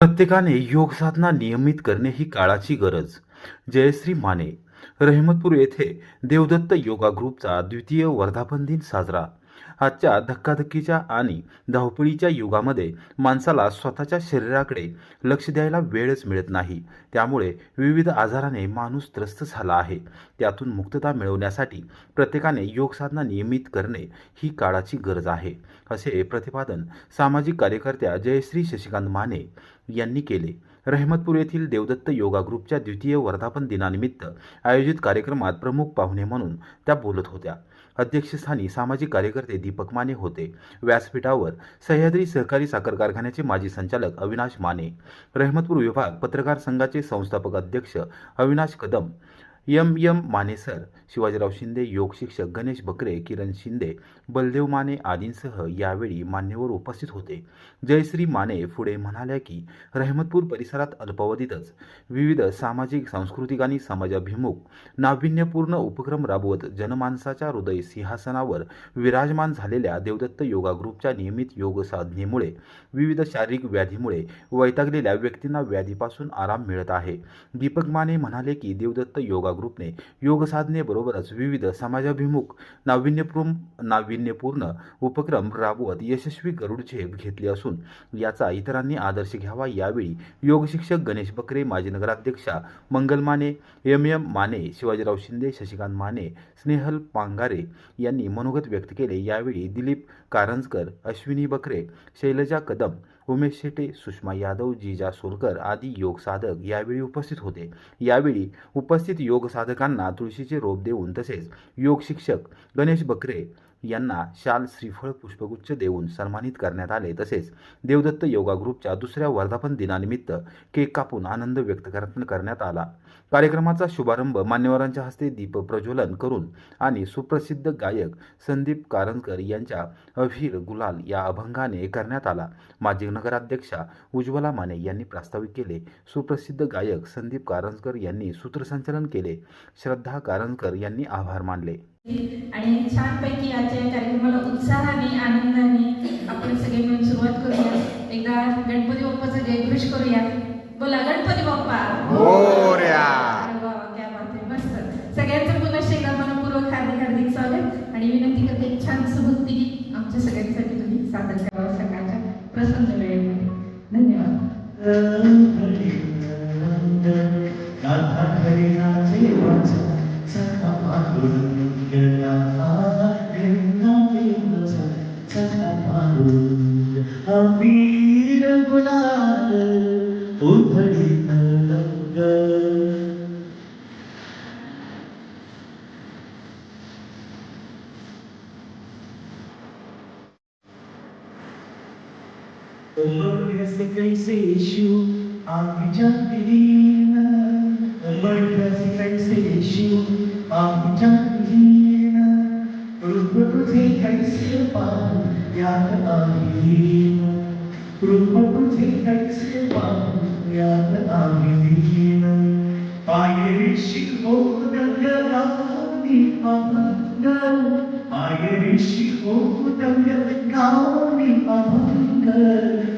प्रत्येकाने योग साधना नियमित करणे ही काळाची गरज. जयश्री माने रहमतपूर येथे देवदत्त योगा ग्रुपचा द्वितीय वर्धापन दिन साजरा. आजच्या धक्काधक्कीच्या आणि धावपळीच्या युगामध्ये माणसाला स्वतःच्या शरीराकडे लक्ष द्यायला वेळच मिळत नाही. त्यामुळे विविध आजाराने माणूस त्रस्त झाला आहे. त्यातून मुक्तता मिळवण्यासाठी प्रत्येकाने योगसाधना नियमित करणे ही काळाची गरज आहे. असे प्रतिपादन सामाजिक कार्यकर्त्या जयश्री शशिकांत माने यांनी केले. रहमतपूर येथील देवदत्त योगा ग्रुपच्या द्वितीय वर्धापन दिनानिमित्त आयोजित कार्यक्रमात प्रमुख पाहुणे म्हणून त्या बोलत होत्या. अध्यक्षस्थानी सामाजिक कार्यकर्ते दीपक माने होते. व्यासपीठावर सह्याद्री सहकारी साखर कारखान्याचे माजी संचालक अविनाश माने रहमतपूर विभाग पत्रकार संघाचे संस्थापक अध्यक्ष अविनाश कदम एम एम मानेसर शिवाजीराव शिंदे योग शिक्षक गणेश बकरे किरण शिंदे बलदेव माने आदींसह यावेळी मान्यवर उपस्थित होते. जयश्री माने पुढे म्हणाल्या की रहमतपूर परिसरात अल्पावधीतच विविध सामाजिक सांस्कृतिक आणि समाजाभिमुख नाविन्यपूर्ण उपक्रम राबवत जनमानसाच्या हृदय सिंहासनावर विराजमान झालेल्या देवदत्त योगा ग्रुपच्या नियमित योग साधनेमुळे विविध शारीरिक व्याधीमुळे वैतागलेल्या व्यक्तींना व्याधीपासून आराम मिळत आहे. दीपक माने म्हणाले की देवदत्त योगा ग्रुपने योग बरोबरच विविध समाजाभिमुख नाविन्यपूर्ण नाविन्यपूर्ण उपक्रम राबवत यशस्वी गरुड झेप घेतली असून याचा इतरांनी आदर्श घ्यावा यावेळी योग शिक्षक गणेश बकरे माजी नगराध्यक्षा मंगल माने एम एम माने शिवाजीराव शिंदे शशिकांत माने स्नेहल पांगारे यांनी मनोगत व्यक्त केले. यावेळी दिलीप कारंजकर अश्विनी बकरे शैलजा कदम उमेश शेटे सुषमा यादव जिजा सोलकर आदी योग साधक यावेळी उपस्थित होते. यावेळी उपस्थित योग साधकांना तुळशीचे रोप देऊन तसेच योग शिक्षक गणेश बकरे यांना शाल श्रीफळ पुष्पगुच्छ देऊन सन्मानित करण्यात आले. तसेच देवदत्त योगा ग्रुपच्या दुसऱ्या वर्धापन दिनानिमित्त केक कापून आनंद व्यक्त करण्यात आला. कार्यक्रमाचा शुभारंभ मान्यवरांच्या हस्ते दीप प्रज्वलन करून आणि सुप्रसिद्ध गायक संदीप कारंजकर यांच्या अभिर गुलाल या अभंगाने करण्यात आला. माजी नगराध्यक्षा उज्ज्वला माने यांनी प्रास्ताविक केले. सुप्रसिद्ध गायक संदीप कारंजकर यांनी सूत्रसंचालन केले. श्रद्धा कारंजकर यांनी आभार मानले. आणि छानपैकी आजच्या कार्यक्रमाला उत्साहाने आनंदाने आपण सगळे मिळून सुरुवात करूया. एकदा गणपती बाप्पाचा जयघोष करूया. बोला गणपती बाप्पा. हो. कैसे आम्ही जगलीन बळकसी कैसे शिव आम्ही जगलीन रूप तुझे कैसे पाहू यात आम्ही लीन रूप तुझे कैसे पाहू यात आम्ही लीन पायरी शिकवो गंगावी अभंग पायरी शिकवो गंगावी अभंग आता घडण्याचे माझा सगळं पाहून अबीर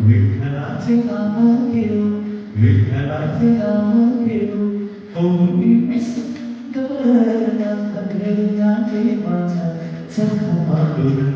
विठ्ठलाचे नाम घेऊ विठ्ठलाचे नाम घेऊ होऊनी करण्याचे माझा सखा पांडुरंग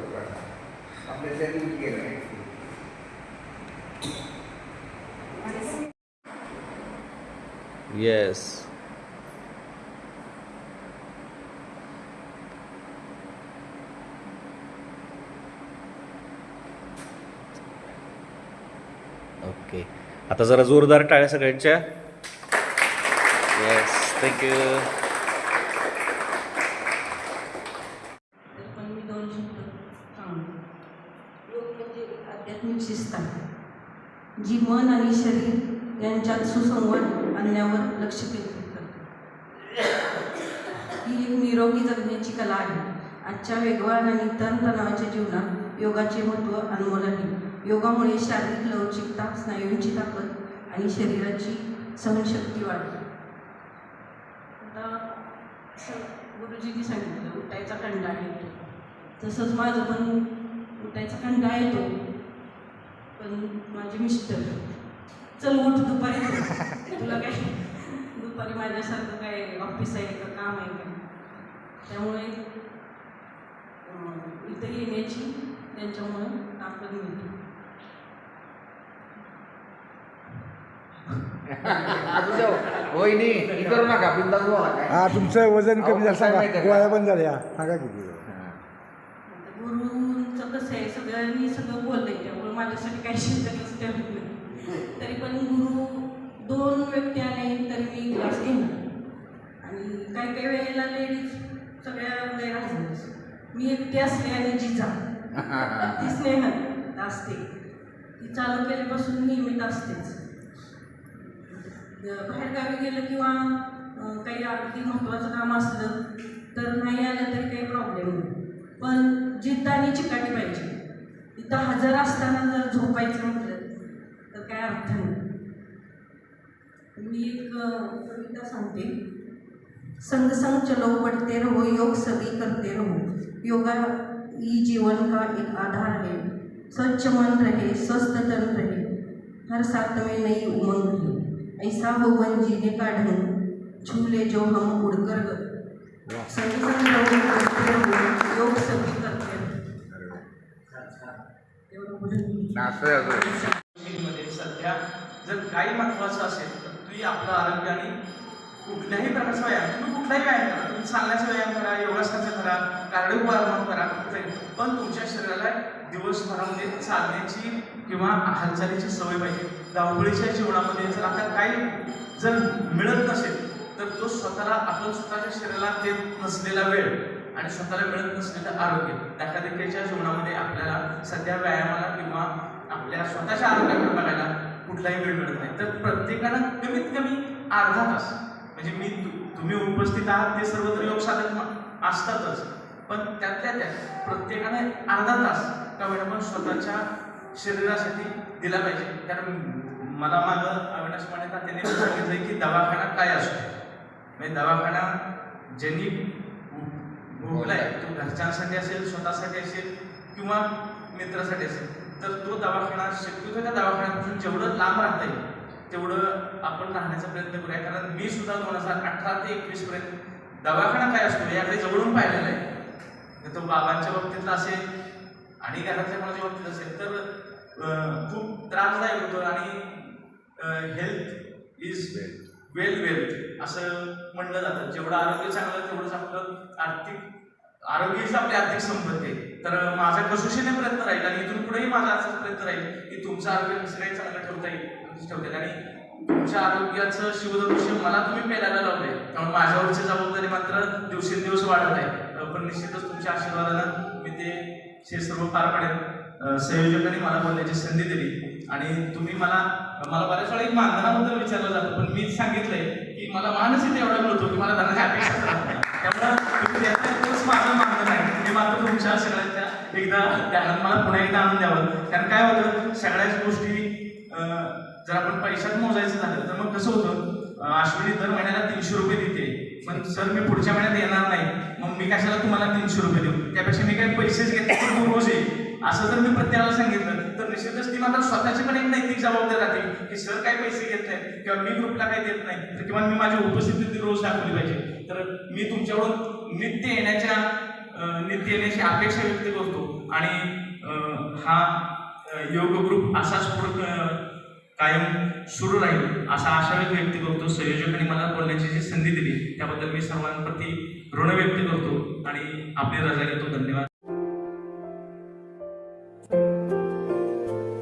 गरुडाचे येस ओके आता जरा जोरदार टाळ्या सगळ्यांच्या. येस थँक्यू तर पण मी दोन शब्द सांगतो योग म्हणजे एक आध्यात्मिक शिस्त आहे जी मन आणि शरीर यांच्यात सुसंवाद आणण्यावर लक्ष केंद्रित करते. ही एक निरोगी जगण्याची कला आहे. आजच्या वेगवान आणि तणतणावाच्या जीवनात योगाचे महत्त्व अनमोल आहे. योगामुळे शारीरिक लवचिकता स्नायूंची ताकद आणि शरीराची सहनशक्ती वाढते. आता गुरुजींनी सांगितलं उठायचा कंटाळा येतो तसंच माझं पण उठायचा कंटाळा येतो पण माझे मिस्टर चल उठ दुपारी. तुला काय दुपारी माझ्यासारखं काय ऑफिस आहे का काम आहे का? त्यामुळे इथं येण्याची त्यांच्यामुळं ताकद मिळते. हे तुमचं वजन कमी झालं सांगा? गोळ्या बंद झाल्या. सांगा किती गुरुंचं कसं आहे सगळ्यांनी सगळं बोललंय त्यामुळे माझ्यासाठी काही शिल्लकच नाही तरी पण गुरु दोन व्यक्ती आले तरी मी क्लास घेणार. आणि काही काही वेळेला लेडीज सगळ्या गैर हजर मी एकटी असते आणि जिजा. ती स्नेहल असते. ती चालू केल्यापासून नियमित असतेच. बाहेरगावी गेलं किंवा काही अगदी महत्त्वाचं काम असलं तर नाही आलं तरी काही प्रॉब्लेम नाही. पण जिद्द आणि चिकाटी पाहिजे. इथं हजर असताना जर झोपायचं म्हटलं तर काय अर्थ नाही मी एक अं, कविता सांगते. संग संग चलो बढ़ते रहो योग सभी करते रहो. योगा ही जीवन का एक आधार है. स्वच्छ मन रहे स्वस्थ तन रहे. हर साथ में नई उमंग है. ऐसा हो मन जीने का ढंग झूले जो हम उड़कर संग संग रहो बढ़ते रहो योग सभी करते रहो. सध्या जर काही महत्वाचं असेल तर तुम्ही आपलं आरोग्य आणि कुठल्याही प्रकारचा व्यायाम तुम्ही कुठलाही व्यायाम करा तुम्ही चालण्याचा व्यायाम करा योगासनाचा करा कार्डिओ व्यायाम करा पण तुमच्या शरीराला दिवसभरामध्ये चालण्याची किंवा हालचालीची सवय पाहिजे. धावपळीच्या जीवनामध्ये जर आता काही जर मिळत नसेल तर तो स्वतःला आपण स्वतःच्या शरीराला देत नसलेला वेळ आणि स्वतःला मिळत नसलेलं आरोग्य धकाधकीच्या जीवनामध्ये आपल्याला सध्या व्यायामाला किंवा आपल्या स्वतःच्या आरोग्याकडे बघायला कुठलाही वेळ मिळत नाही. तर प्रत्येकानं कमीत कमी अर्धा तास. म्हणजे मी तु- तुम्ही उपस्थित आहात ते सर्वत्र योग साधक असतातच. पण त्यातल्या त्यात प्रत्येकाने अर्धा तास का मॅडम पण स्वतःच्या शरीरासाठी दिला पाहिजे. कारण मला मागं अविनाश मानेता त्यांनी सांगितलं की दवाखाना काय असतो म्हणजे दवाखाना ज्यांनी भोगलाय तो घरच्यांसाठी असेल स्वतःसाठी असेल किंवा मित्रासाठी असेल तर तो दवाखाना शक्यतो त्या दवाखान्यापासून जेवढं लांब राहता येईल तेवढं आपण राहण्याचा प्रयत्न करूया. कारण मी सुद्धा दोन हजार अठरा ते एकवीस पर्यंत दवाखाना काय असतो याकडे जवळून पाहिलेला आहे. तो बाबांच्या बाबतीतला असेल आणि घरातल्या कोणाच्या बाबतीत असेल तर खूप त्रासदायक होतो आणि हेल्थ इज वेल वेल्थ असं म्हणलं जातं. जेवढं आरोग्य चांगलं तेवढंच आपलं आर्थिक आरोग्यच आपली आर्थिक संपत्ती आहे. तर माझा कसोशीने प्रयत्न राहील आणि इथून पुढेही माझा असाच प्रयत्न राहील की तुमचं आरोग्य कसं काही चांगलं ठेवता येईल ठेवता येईल आणि तुमच्या आरोग्याचं शिवधनुष्य मला तुम्ही पेलायला लावलंय. त्यामुळे माझ्यावरची जबाबदारी मात्र दिवसेंदिवस वाढत आहे. पण निश्चितच तुमच्या आशीर्वादानं मी ते हे सर्व पार पाडेल संयोजकांनी मला बोलण्याची संधी दिली. आणि तुम्ही मला मला बऱ्याच वेळा एक मानधनाबद्दल विचारलं जातं पण मी सांगितलंय की मला मानसिक एवढा मिळतो की मला धनाची अपेक्षा त्यामुळे माझं मानधन आहे. मी मात्र तुमच्या सगळ्यांच्या एकदा त्यानं मला पुन्हा एकदा आणून द्यावं. कारण काय होतं सगळ्याच गोष्टी जर आपण पैशात मोजायचं झालं तर मग कसं होतं अश्विनी दर महिन्याला तीनशे रुपये देते. पण सर मी पुढच्या महिन्यात येणार नाही. मग मी कशाला तुम्हाला तीनशे रुपये देऊ? त्यापेक्षा मी काही पैसेच घेतले तर तू रोज येईल. असं जर मी प्रत्येकाला सांगितलं तर निश्चितच ती मात्र स्वतःची पण एक नैतिक जबाबदारी राहते की सर काय पैसे घेत नाही? किंवा मी ग्रुपला काही देत नाही? तर किंवा मी माझी उपस्थिती रोज दाखवली पाहिजे. तर मी तुमच्याकडून नित्य येण्याच्या नित्य येण्याची अपेक्षा व्यक्त करतो. आणि हा योग ग्रुप असाच पुढे कायम सुरू राहील असा आशा व्यक्त करतो. संयोजकांनी मला बोलण्याची जी संधी दिली त्याबद्दल मी सर्वांप्रती ऋण व्यक्त करतो. आणि आपली रजा घेतो धन्यवाद